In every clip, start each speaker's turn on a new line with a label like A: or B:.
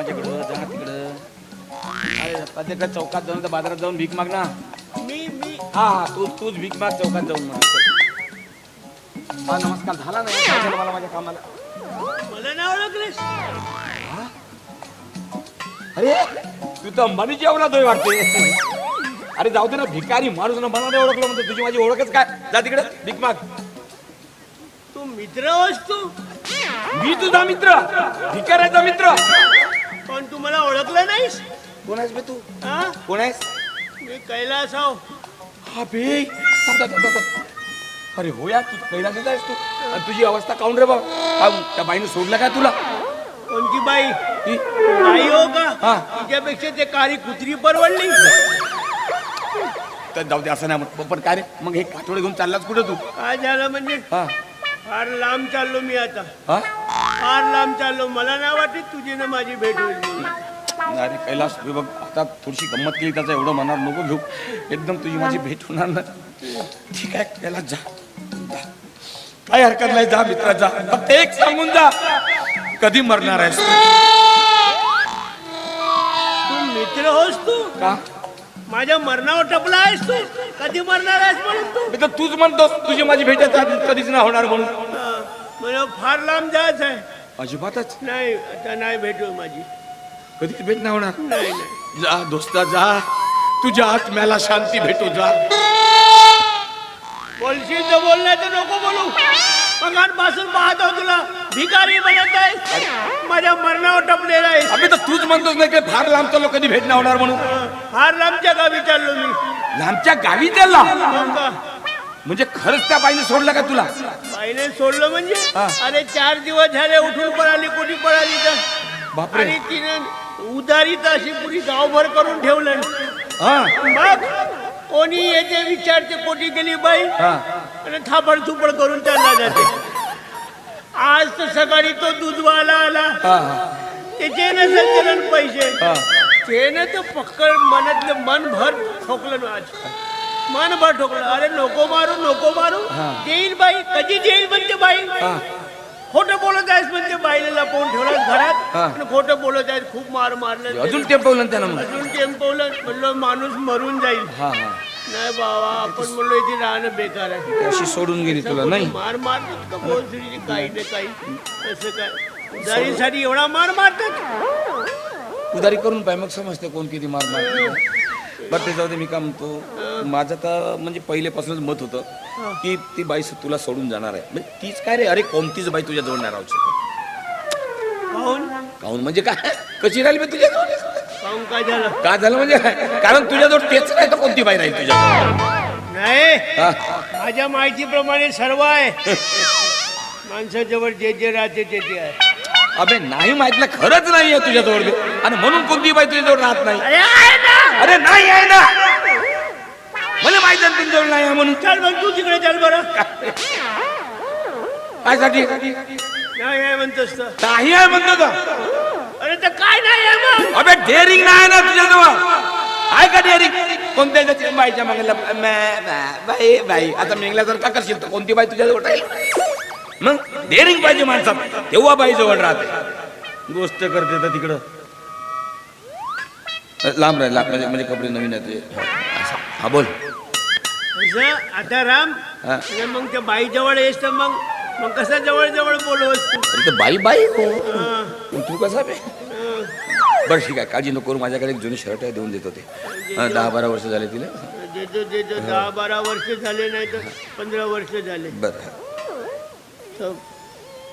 A: माझ्याकडं जा तिकडं. अरे प्रत्येक चौकात जाऊन तर बाजारात जाऊन भीक माग ना.
B: मी मी.
A: हा हा तू तूच भीक माग चौकात जाऊन म्हणा हा नमस्कार. झाला नाही काय झालं मला माझ्या कामाला?
B: मला नाही ओळखलेस.
A: अरे तू तर अंबानीची होय वाटते. अरे जाऊ दे ना भिकारी माणूस ना मला नाही ओळखलं म्हणतो. तुझी माझी ओळखच काय? जा तिकडे भीक माग.
B: तू मित्र होस तू?
A: मी तुझा मित्र. भिकाऱ्याचा मित्र.
B: पण तू मला ओळखलं नाहीस?
A: कोण आहेस बे तू?
B: हा?
A: कोण आहेस?
B: मी कैलास आहो
A: हा बे. थांब, थांब, थांब, थांब. अरे हो या तू कैलासात आहेस तू. आणि तुझी अवस्था काऊन रे बाबा? त्या बाईनं सोडलं काय तुला?
B: कोणती बाई?
A: ती
B: बाई हो का?
A: हा.
B: तिच्यापेक्षा ते कारी कुत्री परवडली.
A: तर जाऊ दे असं नाही म्हणत. पण काय रे? मग हे काठोडे घेऊन चाललास कुठं तू?
B: काय झालं म्हणजे?
A: हा.
B: फार लांब चाललो मी आता.
A: हा?
B: फार लांब चाललो. मला नाही वाटत तुझी ना माझी भेट होईल.
A: अरे कैलास हे बघ आता थोडीशी गंमत केली त्याचा एवढं मनावर नको घेऊ. एकदम तुझी माझी भेट होणार ना ठीक आहे कैलास जा. जा. काय हरकत नाही जा मित्रा जा. फक्त एक सांगून जा. कधी मरणार आहेस तू?
B: मित्र होस तू?
A: का?
B: माझ्या मरणावर टपला आहेस तू? कधी मरणार आहेस म्हणून तू?
A: मी तर तूच म्हणतोस तुझी माझी भेट आता कधीच नाही होणार म्हणून.
B: मला फार लांब जायचं आहे.
A: अजिबातच?
B: नाही आता नाही भेट माझी.
A: कधीच भेट नाही होणार?
B: नाही नाही.
A: जा दोस्ता जा. तुझ्या आत्म्याला शांती भेटू जा.
B: बोलशील तर बोल नाही तर नको बोलू. मगांपासून पाहतो तुला. भिकारी बनत आहे. माझ्या मरणावर टपलेला आहे.
A: अबे तर तूच म्हणतोस नाही की फार लांब चाललो कधी भेट नाही होणार म्हणून?
B: फार लांबच्या गावी चाललो मी.
A: लांबच्या गावी चालला?
B: का?
A: म्हणजे खरंच त्या बाईने सोडलं का तुला?
B: बाईने सोडलं म्हणजे?
A: हा.
B: अरे चार दिवस झाले उठून पळाली कुठे पळाली तर?
A: बापरे.
B: आणि तिने उदारीत अशी पुरी गावभर करून ठेवलं.
A: हा.
B: मग कोणी येते विचारते कोटी गेली बाई?
A: हा.
B: आणि थापड थुपड करून चालला जाते आज तर सकाळी तो दूधवाला आला.
A: हा हा.
B: चलन पैसे.
A: हा.
B: त्यानं तर पक्कड मनातलं मन भर ठोकलं आज. मन भर ठोकलं. अरे नको मारू नको मारू. देईल बाई कधी देईल म्हणते बाई? खोटं बोलत आहेस म्हणते बाईला लपवून ठेवलं घरात. आणि खोटं बोलत आहेत खूप मार मारलं.
A: अजून टेपवलं ना त्यानं
B: अजून टेम्पवलं म्हणलं माणूस मरून जाईल.
A: हा हा.
B: नाही बाबा आपण म्हणलो इथे राहणं बेकार आहे.
A: अशी सोडून गेली तुला नाही?
B: मार मारतात का काही ना काही. असं काय? उदारीसाठी एवढा मार मारतात
A: उदारी करून पाय मग समजते कोण किती मार मार बरं ते जाऊ दे मी काय म्हणतो माझं तर म्हणजे पहिलेपासूनच मत होतं की ती बाई तुला सोडून जाणार आहे. म्हणजे तीच काय रे? अरे कोणतीच बाई तुझ्या जवळ नाही राहू शकत.
B: काहून?
A: काहून? म्हणजे काय? कशी राहिली बे तुझ्या जवळ
B: काहून? काय झालं?
A: झालं म्हणजे? काय कारण तुझ्याजवळ तेच नाही तर कोणती बाई राहील तुझ्या
B: नाही. माझ्या माहितीप्रमाणे सर्व आहे. माणसाजवळ जे जे राहते ते ते आहे.
A: अबे नाही माहीत ना खरंच नाही आहे तुझ्याजवळ बे. आणि म्हणून कोणती बाई तुझ्याजवळ राहत नाही?
B: अरे आहे ना.
A: अरे नाही आहे ना. मला माहीत आहे तुझ्याजवळ नाही आहे म्हणून.
B: चल मग तू तिकडे चल बरं.
A: काय साठी?
B: नाही आहे म्हणतोस तर.
A: नाही आहे म्हणतो का
B: अरे तर काय नाही आहे मग?
A: अबे डेअरिंग नाही ना तुझ्याजवळ. आहे का डेअरिंग कोणत्या जाती बाईच्या मागे बाई बाई. आता मेंगल्यासारखं का करशील तर कोणती बाई तुझ्याजवळ राहील? मग डेअरिंग पाहिजे माणसात. तेव्हा बाई जवळ राहते. गोष्ट करते तर तिकडं. लांब राहील म्हणजे म्हणजे कपडे नवीन आहेत ते. हा, असं. हा बोल.
B: असं आता राम
A: हा.
B: आणि मग त्या बाई जवळ येस तर मग मग कसा जवळ जवळ बोलवस तू?
A: अरे ते बाई बाई हो.
B: हा,
A: मग तू कसा बे?
B: हा.
A: बरं ठीक आहे. काळजी नको करू. माझ्याकडे एक जुनी शर्ट आहे देऊन देतो ते. हा, दहा बारा वर्ष झाले तिला.
B: देतो देतो दहा बारा वर्ष झाले नाही तर पंधरा वर्ष झाले.
A: बरं
B: तर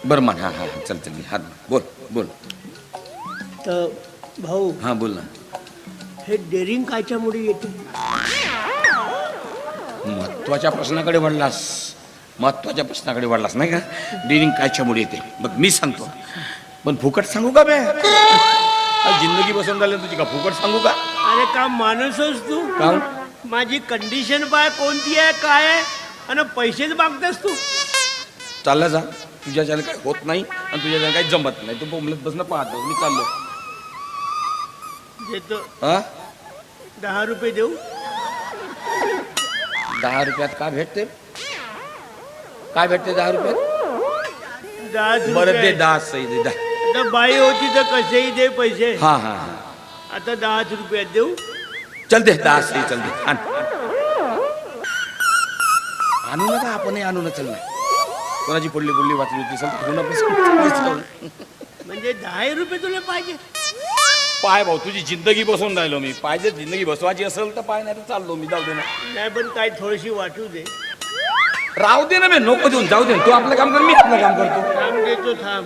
A: बरं मान. हां हां. चल चल. हात बोल बोल.
B: तर भाऊ
A: हां बोल ना.
B: हे डेअरिंग कायच्यामुळे येते?
A: महत्त्वाच्या प्रश्नाकडे वळलास. महत्त्वाच्या प्रश्नाकडे वळलास नाही का? डिरिंग कायच्यामुळे येते. बघ मी सांगतो. पण फुकट सांगू का बे? जिंदगी बसून झाली तुझी का? फुकट सांगू का?
B: अरे का माणूसच तू?
A: काहून?
B: माझी कंडिशन पाय कोणती आहे काय आहे? आणि पैसेच मागतेस तू.
A: चालला जा. तुझ्या ज्याला काही होत नाही आणि तुझ्या ज्याला काही जमत नाही. तू बोंबलत बसणं पाहतो. मी चाललो.
B: देतो.
A: हा?
B: दहा रुपये देऊ?
A: दहा रुपयात का भेटते? काय भेटते दहा रुपयात
B: दहा
A: बरं
B: रुपये.
A: दहा सही दे दहा.
B: आता बाई होती तर कसेही दे पैसे.
A: हा हा हा.
B: आता दहाच रुपयात देऊ.
A: चल दे दहा सही चल दे. आण आणू. नका आपणही आणू ना चल नाही कोणाची पडली पुडली वाचली होती चल.
B: म्हणजे दहा रुपये तुला पाहिजे.
A: पाय भाऊ तुझी जिंदगी बसवून राहिलो मी. पाहिजे जिंदगी बसवायची असेल तर पाय नाही तर चाललो मी जाऊ दे ना.
B: नाही पण काय थोडीशी वाटू दे.
A: राहू दे ना मी नको देऊन जाऊ दे. तू आपलं काम कर मी आपलं काम करतो.
B: थांब देतो थांब.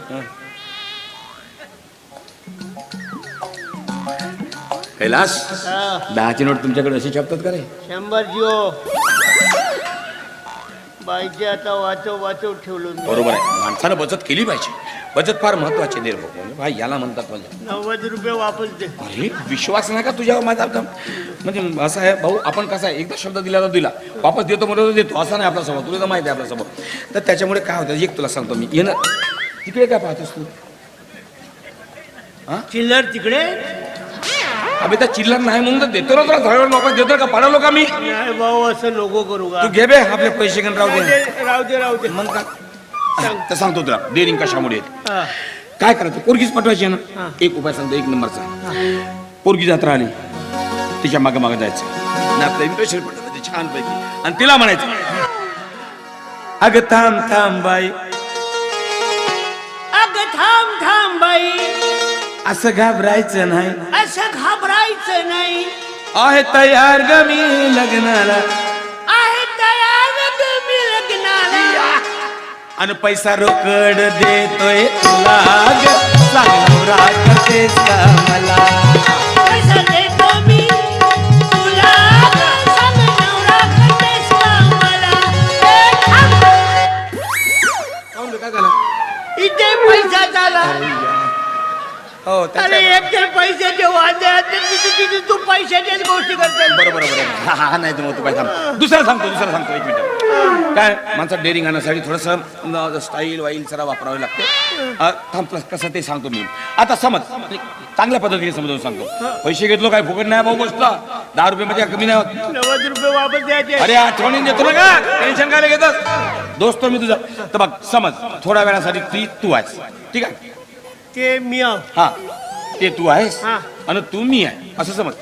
A: कैलास
B: हा.
A: दहाची नोट तुमच्याकडे अशी छापतात का रे?
B: शंभर जिओ बाईचे आता वाचव वाचव ठेवलो मी.
A: बरोबर आहे. माणसानं बचत केली पाहिजे. बचत फार महत्वाची देर म्हणजे. भाई याला म्हणतात म्हणजे.
B: नव्वद रुपये वापस दे.
A: अरे विश्वास नाही का तुझ्यावर माझा. आता म्हणजे असं आहे भाऊ आपण कसं आहे एकदा शब्द दिला तर दिला. वापस देतो म्हणतो देतो. असं नाही आपला स्वभाव तुला तर माहिती आहे आपला स्वभाव तर त्याच्यामुळे काय होतं एक तुला सांगतो मी. येणं तिकडे काय पाहतोस तू?
B: चिल्लर तिकडे?
A: अबे त्या चिल्लर नाही म्हणून तर देतो ना तुला. धडावर वापस देतो का? पडालो का मी?
B: नाही भाऊ असं नको करू का?
A: तू घे बे आपले पैसे घेऊन राहू दे.
B: दे राहू दे राहू दे.
A: मग का तर सांगतो तुला. डेअरिंग कशामुळे येते काय करायचं? पोरगीच पाठवायची आहे. ना? एक उपाय सांगतो एक नंबरचा पोरगी जात राहिली तिच्यामागे मागे जायचं. आणि आपलं इम्प्रेशन पडतं म्हणजे छान पैकी आणि तिला म्हणायचं अगं थांब थांब बाई.
B: अग थांब थांब बाई.
A: असं घाबरायचं नाही.
B: असं घाबरायचं नाही.
A: आहे तयार ग मी लग्नाला. आणि पैसा रोकड देतोय तुला चांगला का मला बरोबर हा हा नाही तर मग तू काय सांग दुसरं सांगतो दुसरं सांगतो एक मिनिट. काय माणसं डेअरिंग आणण्यासाठी थोडंसं स्टाईल वाईल जरा वापरावे लागते. अ, थांब कसं ते सांगतो मी. आता समज चांगल्या पद्धतीने समजावून सांगतो. पैसे घेतलो काय फुकट नाही भाऊ गोष्ट. दहा रुपये मध्ये कमी नाही होत.
B: नव्वद रुपये वापस द्यायचे.
A: अरे आठवणी देतो ना का टेन्शन काय दोस्त मी तुझा. तर बघ समज थोड्या वेळासाठी ती तू आहेस. ठीक आहे?
B: ते मी आहो.
A: हा ते तू आहेस
B: हा.
A: आणि तू मी आहे. असं समज.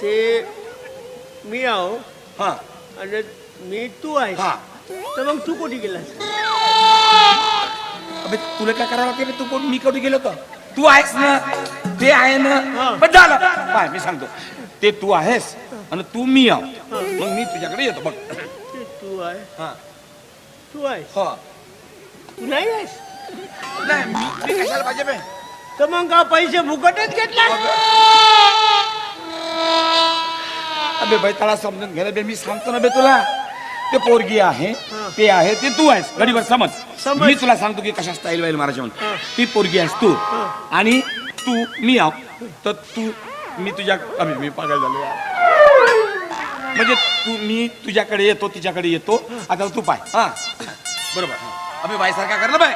B: ते मी आहो.
A: हा.
B: आणि मी तू आहेस.
A: हा.
B: तर मग तू कुठे गेलास
A: अबे तुला काय करावं लागते तू कोण? मी कुठे गेलो होतो? तू आहेस ना? ते आहे ना?
B: हा.
A: पण झालं. पाय मी सांगतो. ते तू आहेस आणि तू मी आहो. मग मी तुझ्याकडे येतो बघ.
B: ते तू आहे.
A: हा.
B: तू आहेस.
A: हो.
B: तू नाही आहेस?
A: नाही मी मी कशाला पाहिजे बे?
B: तर मग का पैसे फुकटच घेतला
A: अबे बाई त्याला समजून घ्यायला बे मी सांगतो ना बे तुला ते पोरगी आहे. ते आहे ते तू आहेस गडीवर समज
B: समज.
A: मी तुला सांगतो की कशा स्टाईल वाईल
B: हा.
A: म्हणून ती पोरगी आहेस तू. आणि तू मी आहो तर तू मी तुझ्या अबे मी पागल झालो यार. म्हणजे तू मी तुझ्याकडे येतो तिच्याकडे येतो आता तू पाय हा बरोबर. अबे बाई सारखा कर ना बाय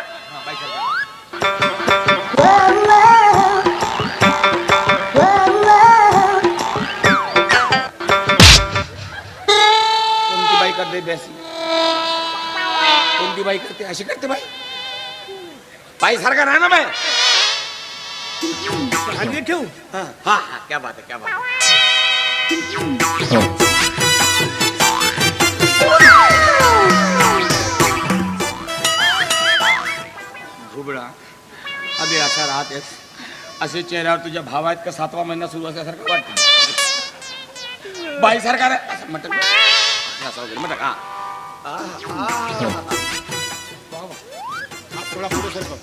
A: कोणती बाई करते अशी करते बाई. बाई सारखा राहा ना
B: आधी ठेवू?
A: हा हा हा, क्या बात है क्या बात घुबडा अबे असा राहतेस. असे चेहऱ्यावर तुझ्या भावात का सातवा महिना सुरू असल्यासारखं वाटतं? बाई सारखा रे असं मटक असं वगैरे हा. वा, वा. हात थोडा पुढे सरकव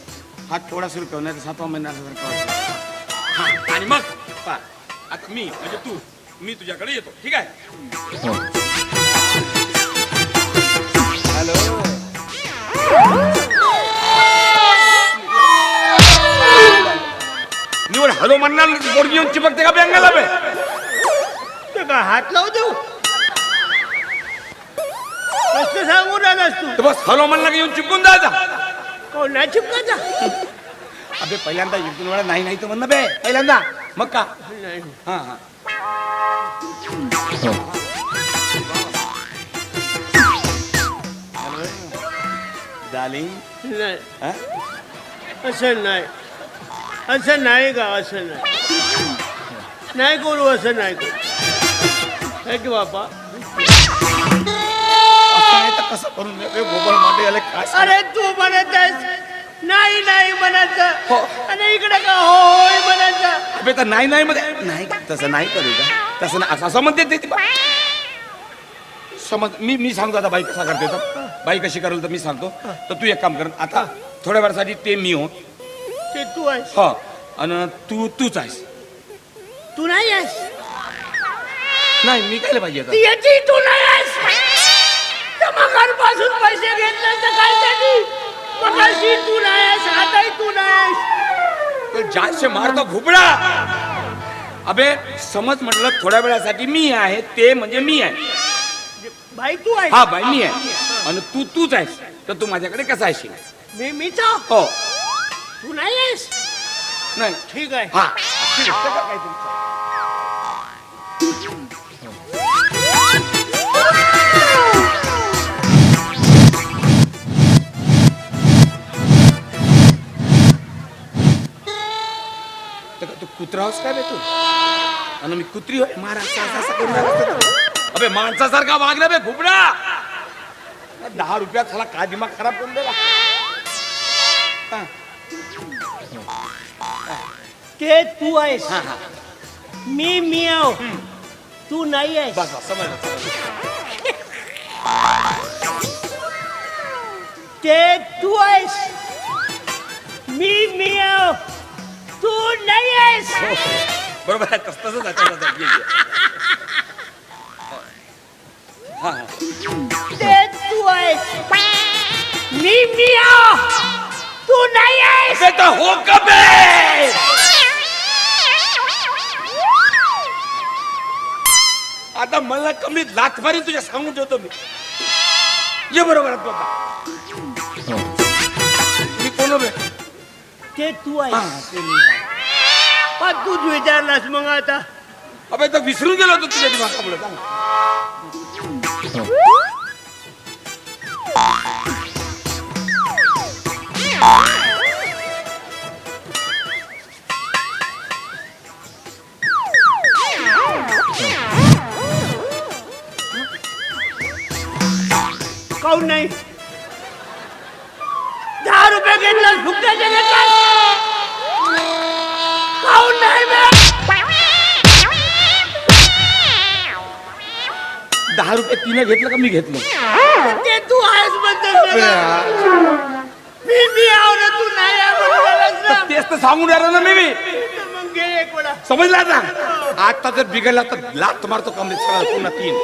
A: हात थोडा सरकव नाही तर सातवा महिना असल्यासारखं हा, आणि मग पा आता मी म्हणजे तू मी तुझ्याकडे येतो ठीक आहे हॅलो निवड हॅलो म्हणणार पोरगी येऊन चिपकते का बँगाला बे?
B: हात लावू देऊ? कसं सांगून आलास तू
A: तर बस हॅलो म्हणला की येऊन चिपकून जायचा
B: हो नाही चिपकायचा
A: अबे पहिल्यांदा एक दोन वेळा नाही नाही तर म्हणणं बे. पहिल्यांदा. मग का?
B: नाही
A: हा हा. डार्लिंग
B: नाही.
A: हा?
B: असं नाही. असं नाही का? असं नाही. नाही करू असं नाही करू. है की बापा
A: कसं करून? हे गोबर माटे याला काय सांगू?
B: अरे तू म्हणत आहेस. नाही नाही
A: हो.
B: म्हणायचं आणि इकडे का हो होय म्हणायचं
A: अबे तर नाही नाही मध्ये नाही तसं नाही करू का? तसं नाही. असं- असं म्हणते ते ती बा. समज मी मी सांगतो आता बाई कसा करते तर. बाई कशी करेल तर मी सांगतो. तर तू एक काम कर. आता थोड्या वेळासाठी ते मी हो
B: ते तू आहेस.
A: हा. आणि तू तूच आहेस.
B: तू नाही आहेस?
A: नाही मी काय पाहिजे आता.
B: ती याची तू नाही आहेस. मगांपासून पैसे घेतले तर काय त्याची मगाशी तू नाही आहेस आताही तू नाही आहेस
A: तो जास्त मारतो भुबडा अबे समज म्हटलं थोड्या वेळासाठी मी आहे ते म्हणजे मी आहे.
B: भाई तू आहेस.
A: हा बाई मी आहे. आणि तू तूच आहेस. तर तू माझ्याकडे कसा येशील
B: मी मीच आहो.
A: हो.
B: तू नाही आहेस
A: नाही.
B: ठीक आहे.
A: हा. ठीक आहे. कुत्रा होस काय बे तू? आणि मी कुत्री होय मारा असं असं असं करून राहिला असता तर. अबे माणसासारखा वागला बे घुबडा. दहा रुपयात झाला काय दिमाग खराब करून दिला? हा,
B: ते तू आहेस?
A: हा, हा.
B: मी मी आहो तू नाही आहेस.
A: बस बस समजलं समजलं.
B: ते तू आहेस? मी मी आहो तू नाही आहेस
A: हो, हो. बरोबर आहे तस तसंच ये. हा, हा.
B: ते तू आहेस. मी मी तू नाही आहेस
A: अबे तो हो कबे आता मला कमी लाथ मारी तुझ्या सांगून ठेवतो मी. ये बरोबर आहे बाबा. मी कोण हो बे?
B: ते तू
A: हा,
B: आहेस
A: ते मी आहे.
B: पण तूच विचारलास मग आता
A: अबे तर विसरून गेलो होतो तुझ्या दिमागामुळे
B: दहा रुपये
A: तिने घेतलं का मी घेतलं?
B: ते तू आहेस म्हणतोस ना. मी मी आहो ना तू नाही आहे म्हणून बोललास ना.
A: तेच तर सांगून राहिलो ना मी मी.
B: तर मग घे एक वेळा
A: समजला आता? आता जर बिघडला तर लात मारतो कमरेत सगळं पुन्हा तीन.